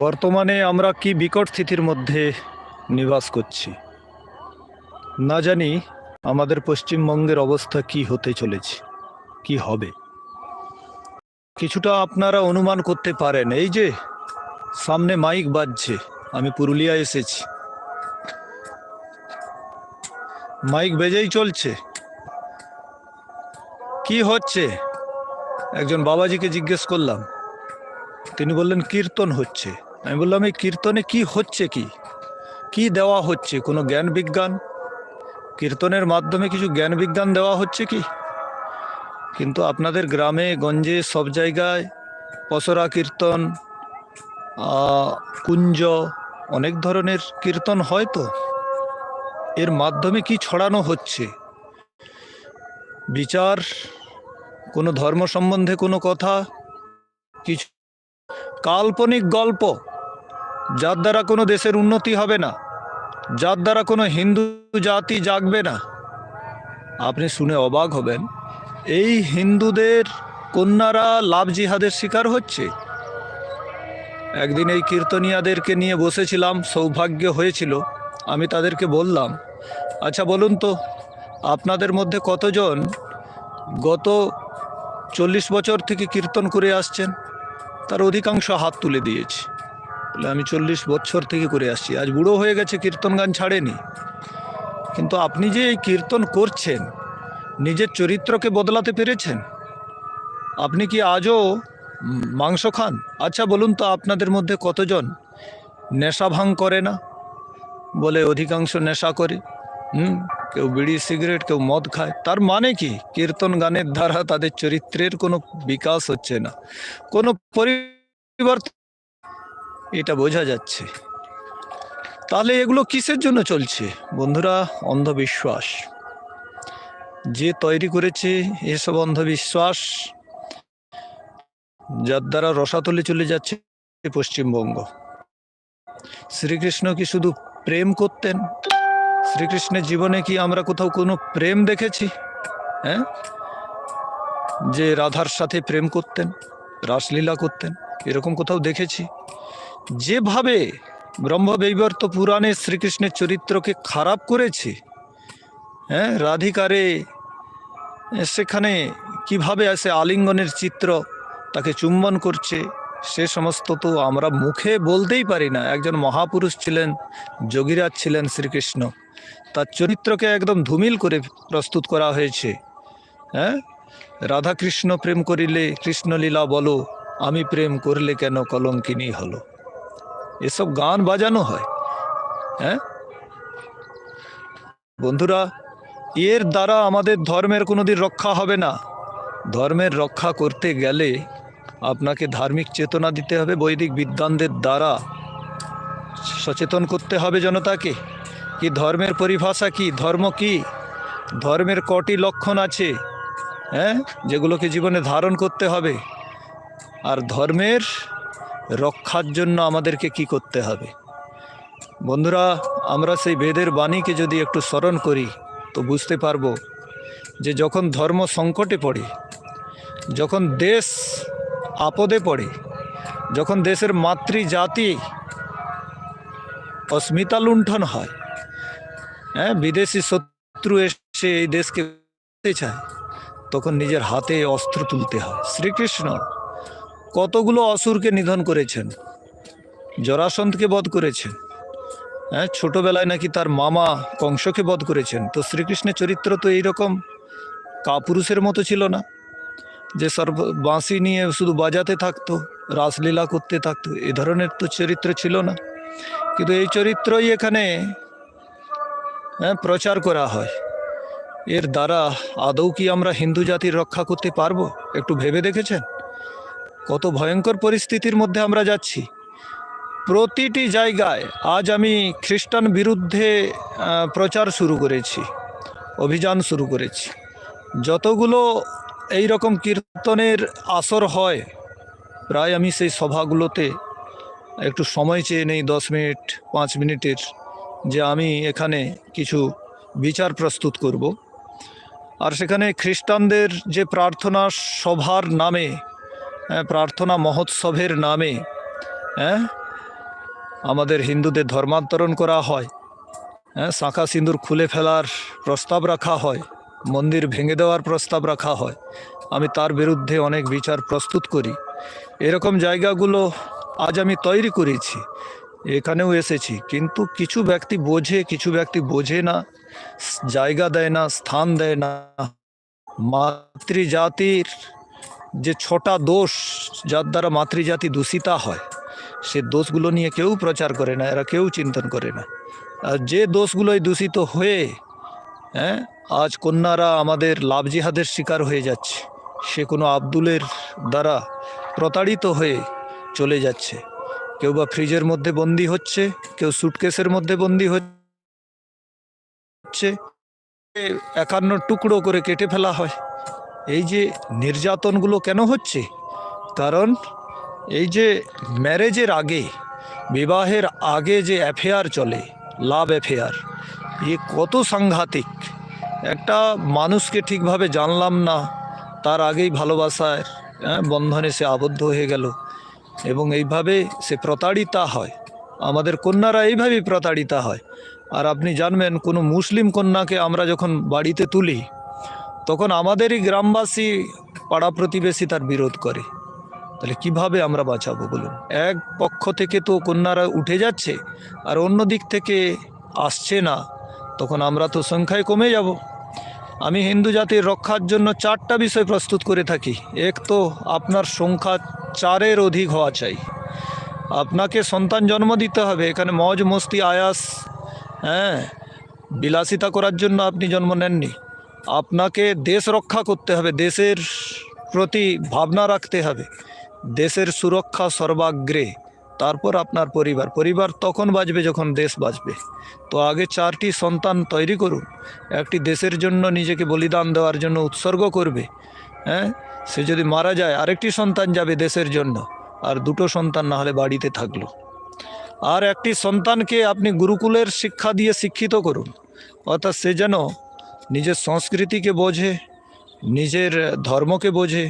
বর্তমানে আমরা কি বিকট স্থিতির মধ্যে নিবাস করছি? না জানি আমাদের পশ্চিমবঙ্গের অবস্থা কি হতে চলেছে, কি হবে। কিছুটা আপনারা অনুমান করতে পারেন। এই যে, সামনে মাইক বাজছে, আমি পুরুলিয়া এসেছি। মাইক বেজেই চলছে। কি হচ্ছে? একজন বাবাজিকে জিজ্ঞেস করলাম। তিনি বললেন, কীর্তন হচ্ছে। আমি বললাম, এই কীর্তনে কি হচ্ছে কি? কি দেওয়া হচ্ছে? কোনো জ্ঞান বিজ্ঞান? কীর্তনের মাধ্যমে কিছু জ্ঞান বিজ্ঞান দেওয়া হচ্ছে কি? কিন্তু আপনাদের গ্রামে, গঞ্জে, সব জায়গায় পসরা কীর্তন কুঞ্জ, অনেক ধরনের কীর্তন হয় তো? এর মাধ্যমে কি ছড়ানো হচ্ছে? বিচার, কোনো ধর্ম সম্বন্ধে কোনো কথা? কিছু কাল্পনিক গল্প? যার দ্বারা কোনো দেশের উন্নতি হবে না, যার দ্বারা কোনো হিন্দু জাতি জাগবে না। আপনি শুনে অবাক হবেন, এই হিন্দুদের কন্যারা লাভ জিহাদের শিকার হচ্ছে। একদিন এই কীর্তনিয়াদেরকে নিয়ে বসেছিলাম, সৌভাগ্য হয়েছিল। আমি তাদেরকে বললাম আচ্ছা বলুন তো, আপনাদের মধ্যে কতজন গত চল্লিশ বছর থেকে কীর্তন করে আসছেন? তার অধিকাংশ হাত তুলে দিয়েছে। বলে আমি চল্লিশ বছর থেকে করে আসছি। আজ বুড়ো হয়ে গেছে, কীর্তন গান ছাড়েনি। কিন্তু আপনি যে এই কীর্তন করছেন, নিজের চরিত্রকে বদলাতে পেরেছেন? আপনি কি আজও মাংস খান? আচ্ছা বলুন তো আপনাদের মধ্যে কতজন নেশা ভাঙ করে না? বলে অধিকাংশ নেশা করে। হুম, কেউ বিড়ি, সিগারেট, কেউ মদ খায়। তার মানে কি? কীর্তন গানের দ্বারা তাদের চরিত্রের কোনো বিকাশ হচ্ছে না। কোনো পরিবর্তন এটা বোঝা যাচ্ছে। তাহলে এগুলো কিসের জন্য চলছে? বন্ধুরা, অন্ধবিশ্বাস। যে তৈরি করেছে এসব অন্ধবিশ্বাস, যার দ্বারা রসাতলে চলে যাচ্ছে পশ্চিমবঙ্গ। শ্রীকৃষ্ণ কি শুধু প্রেম করতেন? শ্রীকৃষ্ণের জীবনে কি আমরা কোথাও কোনো প্রেম দেখেছি? হ্যাঁ? যে রাধার সাথে প্রেম করতেন, রাসলীলা করতেন, এরকম কোথাও দেখেছি? যেভাবে ব্রহ্মবৈবর্ত পুরাণে শ্রীকৃষ্ণের চরিত্রকে খারাপ করেছে হ্যাঁ রাধিকারে সেখানে কীভাবে আসে আলিঙ্গনের চিত্র তাকে চুম্বন করছে, সে সমস্ত তো আমরা মুখে বলতেই পারি না। একজন মহাপুরুষ ছিলেন, যোগীরাজ ছিলেন শ্রীকৃষ্ণ। তার চরিত্রকে একদম ধুমিল করে প্রস্তুত করা হয়েছে হ্যাঁ? রাধা কৃষ্ণ প্রেম করিলে, কৃষ্ণলীলা বলো, আমি প্রেম করলে কেন কলঙ্কিনী হলো? এসব গান বাজানো হয়। হ্যাঁ? বন্ধুরা, এর দ্বারা আমাদের ধর্মের কোনোদিন রক্ষা হবে না। ধর্মের রক্ষা করতে গেলে আপনাকে ধার্মিক চেতনা দিতে হবে, বৈদিক বিদ্বানদের দ্বারা। সচেতন করতে হবে জনতাকে কি ধর্মের পরিভাষা কি, ধর্ম কি? ধর্মের কটি লক্ষণ আছে হ্যাঁ? যেগুলোকে জীবনে ধারণ করতে হবে। আর ধর্মের রক্ষার জন্য আমাদেরকে কি করতে হবে? বন্ধুরা, আমরা সেই বেদের বাণীকে যদি একটু স্মরণ করি, তো বুঝতে পারব যে যখন ধর্ম সংকটে পড়ে, যখন দেশ আপদে পড়ে, যখন দেশের মাতৃজাতি অস্মিতা লুণ্ঠন হয় হ্যাঁ বিদেশি শত্রু এসে এই দেশকে চায়, তখন নিজের হাতে অস্ত্র তুলতে হয়। শ্রীকৃষ্ণ কতগুলো অসুরকে নিধন করেছেন? জরাসন্ধকে বধ করেছেন। হ্যাঁ ছোটবেলায় নাকি তার মামা কংসকে বধ করেছেন। তো শ্রীকৃষ্ণের চরিত্র তো এইরকম, কাপুরুষের মতো ছিল না। যে সর্ব, বাঁশি নিয়ে শুধু বাজাতে থাকতো, রাসলীলা করতে থাকতো, এ ধরনের তো চরিত্র ছিল না। কিন্তু এই চরিত্রই এখানে হ্যাঁ প্রচার করা হয়। এর দ্বারা আদৌ কি আমরা হিন্দু জাতির রক্ষা করতে পারব? একটু ভেবে দেখেছেন? কত ভয়ঙ্কর পরিস্থিতির মধ্যে আমরা যাচ্ছি। প্রতিটি জায়গায় আজ আমি খ্রিস্টান বিরুদ্ধে প্রচার শুরু করেছি, অভিযান শুরু করেছি। যতগুলো এই রকম কীর্তনের আসর হয়, প্রায় আমি সেই সভাগুলোতে একটু সময় চেয়ে নেই, দশ মিনিট, পাঁচ মিনিটের, যে আমি এখানে কিছু বিচার প্রস্তুত করব। আর সেখানে খ্রিস্টানদের যে প্রার্থনা সভার নামে প্রার্থনা মহোৎসবের নামে হ্যাঁ আমাদের হিন্দুদের ধর্মান্তরণ করা হয় হ্যাঁ শাঁখা সিঁদুর খুলে ফেলার প্রস্তাব রাখা হয়, মন্দির ভেঙে দেওয়ার প্রস্তাব রাখা হয়। আমি তার বিরুদ্ধে অনেক বিচার প্রস্তুত করি। এরকম জায়গাগুলো আজ আমি তৈরি করেছি, এখানেও এসেছি। কিন্তু কিছু ব্যক্তি বোঝে, কিছু ব্যক্তি বোঝে না, জায়গা দেয় না, স্থান দেয় না। মাতৃজাতির যে ছটা দোষ যার দ্বারা মাতৃজাতি দূষিতা হয়, সে দোষগুলো নিয়ে কেউ প্রচার করে না, এরা কেউ চিন্তন করে না। আর যে দোষগুলোই দূষিত হয়ে হ্যাঁ আজ কন্যারা আমাদের লাভ জিহাদের শিকার হয়ে যাচ্ছে, সে কোনো আব্দুলের দ্বারা প্রতারিত হয়ে চলে যাচ্ছে। কেউ বা ফ্রিজের মধ্যে বন্দি হচ্ছে, কেউ সুটকেসের মধ্যে বন্দি হচ্ছে একান্ন টুকরো করে কেটে ফেলা হয়। এই যে নির্যাতনগুলো কেন হচ্ছে? কারণ এই যে ম্যারেজের আগে বিবাহের আগে যে অ্যাফেয়ার চলে লাভ অ্যাফেয়ার এ কত সাংঘাতিক। একটা মানুষকে ঠিকভাবে জানলাম না তার আগেই ভালোবাসার হ্যাঁ, বন্ধনে সে আবদ্ধ হয়ে গেল এবং এইভাবে সে প্রতারিতা হয়। আমাদের কন্যারা এইভাবেই প্রতারিতা হয়। আর আপনি জানবেন কোনো মুসলিম কন্যাকে আমরা যখন বাড়িতে তুলি তখন আমাদেরই গ্রামবাসী পাড়া প্রতিবেশী তার বিরোধ করে। তাহলে কীভাবে আমরা বাঁচাবো বলুন? এক পক্ষ থেকে তো কন্যারা উঠে যাচ্ছে আর অন্য দিক থেকে আসছে না, তখন আমরা তো সংখ্যায় কমে যাব। আমি হিন্দু জাতির রক্ষার জন্য চারটা বিষয় প্রস্তুত করে থাকি। এক তো আপনার সংখ্যা চারের অধিক হওয়া চাই। আপনাকে সন্তান জন্ম দিতে হবে, এখানে মজ মস্তি আয়াস হ্যাঁ বিলাসিতা করার জন্য আপনি জন্ম নেননি। আপনাকে দেশ রক্ষা করতে হবে, দেশের প্রতি ভাবনা রাখতে হবে। দেশের সুরক্ষা সর্বাগ্রে, তারপর আপনার পরিবার। পরিবার তখন বাঁচবে যখন দেশ বাঁচবে। তো আগে চারটি সন্তান তৈরি করুন। একটি দেশের জন্য নিজেকে বলিদান দেওয়ার জন্য উৎসর্গ করবে হ্যাঁ? সে যদি মারা যায়, আরেকটি সন্তান যাবে দেশের জন্য। আর দুটো সন্তান না হলে বাড়িতে থাকল। আর একটি সন্তানকে আপনি গুরুকুলের শিক্ষা দিয়ে শিক্ষিত করুন। অর্থাৎ সে যেন নিজের সংস্কৃতিকে বোঝে, নিজের ধর্মকে বোঝে,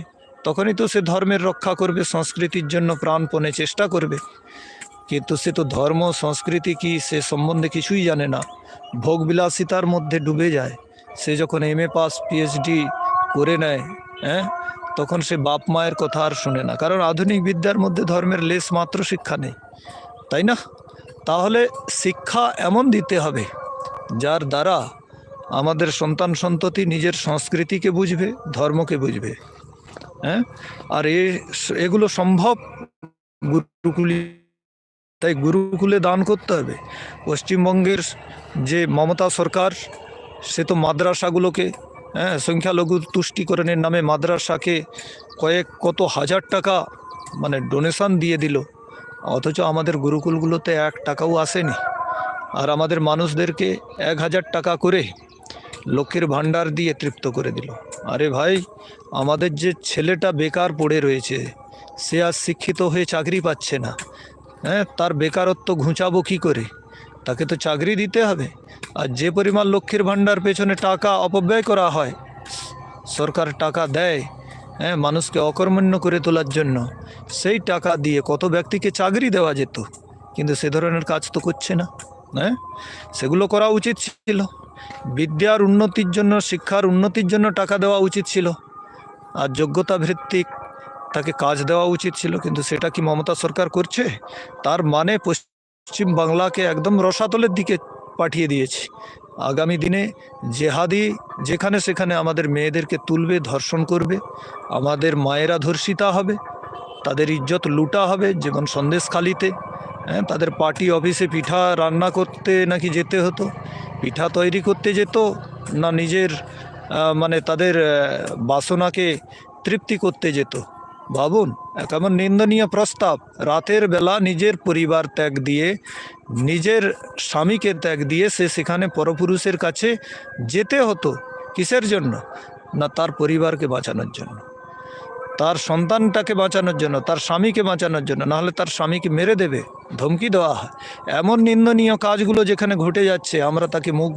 তখনই তো সে ধর্মের রক্ষা করবে, সংস্কৃতির জন্য প্রাণপণে চেষ্টা করবে। কিন্তু সে তো ধর্ম, সংস্কৃতি কি সে সম্বন্ধে কিছুই জানে না। ভোগবিলাসিতার মধ্যে ডুবে যায়। সে যখন এম এ পাস পিএইচডি করে নেয় হ্যাঁ তখন সে বাপ মায়ের কথা আর শোনে না। কারণ আধুনিক বিদ্যার মধ্যে ধর্মের লেশ মাত্র শিক্ষা নেই। তাই না? তাহলে শিক্ষা এমন দিতে হবে, যার দ্বারা আমাদের সন্তান সন্ততি নিজের সংস্কৃতিকে বুঝবে, ধর্মকে বুঝবে। হ্যাঁ? আর এ এগুলো সম্ভব গুরুকুলি, তাই গুরুকুলে দান করতে হবে। পশ্চিমবঙ্গের যে মমতা সরকার, সে তো মাদ্রাসাগুলোকে হ্যাঁ সংখ্যালঘু তুষ্টিকরণের নামে মাদ্রাসাকে কয়েক কত হাজার টাকা মানে ডোনেশন দিয়ে দিল। অথচ আমাদের গুরুকুলগুলোতে এক টাকাও আসেনি। আর আমাদের মানুষদেরকে এক হাজার টাকা করে লক্ষ্মীর ভাণ্ডার দিয়ে তৃপ্ত করে দিল। আরে ভাই, আমাদের যে ছেলেটা বেকার পড়ে রয়েছে, সে আর শিক্ষিত হয়ে চাকরি পাচ্ছে না। হ্যাঁ তার বেকারত্ব ঘুঁচাবো কী করে? তাকে তো চাকরি দিতে হবে। আর যে পরিমাণ লক্ষ্মীর ভাণ্ডার পেছনে টাকা অপব্যয় করা হয়, সরকার টাকা দেয় হ্যাঁ মানুষকে অকর্মণ্য করে তোলার জন্য, সেই টাকা দিয়ে কত ব্যক্তিকে চাকরি দেওয়া যেত? কিন্তু সে ধরনের কাজ তো করছে না হ্যাঁ? সেগুলো করা উচিত ছিল। বিদ্যার উন্নতির জন্য, শিক্ষার উন্নতির জন্য টাকা দেওয়া উচিত ছিল। আর যোগ্যতা ভিত্তিক তাকে কাজ দেওয়া উচিত ছিল, কিন্তু সেটা কি মমতা সরকার করছে? তার মানে পশ্চিম বাংলাকে একদম রসাতলের দিকে পাঠিয়ে দিয়েছে। আগামী দিনে জেহাদি যেখানে সেখানে আমাদের মেয়েদেরকে তুলবে, ধর্ষণ করবে, আমাদের মায়েরা ধর্ষিতা হবে, তাদের ইজ্জত লুটা হবে, যেমন সন্দেশখালিতে হ্যাঁ তাদের পার্টি অফিসে পিঠা রান্না করতে নাকি যেতে হতো। পিঠা তৈরি করতে যেত, না নিজের মানে তাদের বাসনাকে তৃপ্তি করতে যেত। ভাবুন, কেমন নিন্দনীয় প্রস্তাব। রাতের বেলা নিজের পরিবার ত্যাগ দিয়ে, নিজের স্বামীকে ত্যাগ দিয়ে সে সেখানে পরপুরুষের কাছে যেতে হতো। কিসের জন্য? না তার পরিবারকে বাঁচানোর জন্য। তার সন্তানটাকে বাঁচানোর জন্য, তার স্বামীকে বাঁচানোর জন্য নাহলে তার স্বামীকে মেরে দেবে, ধমকি দেওয়া হয়। এমন নিন্দনীয় কাজগুলো যেখানে ঘটে যাচ্ছে, আমরা তাকে মুখ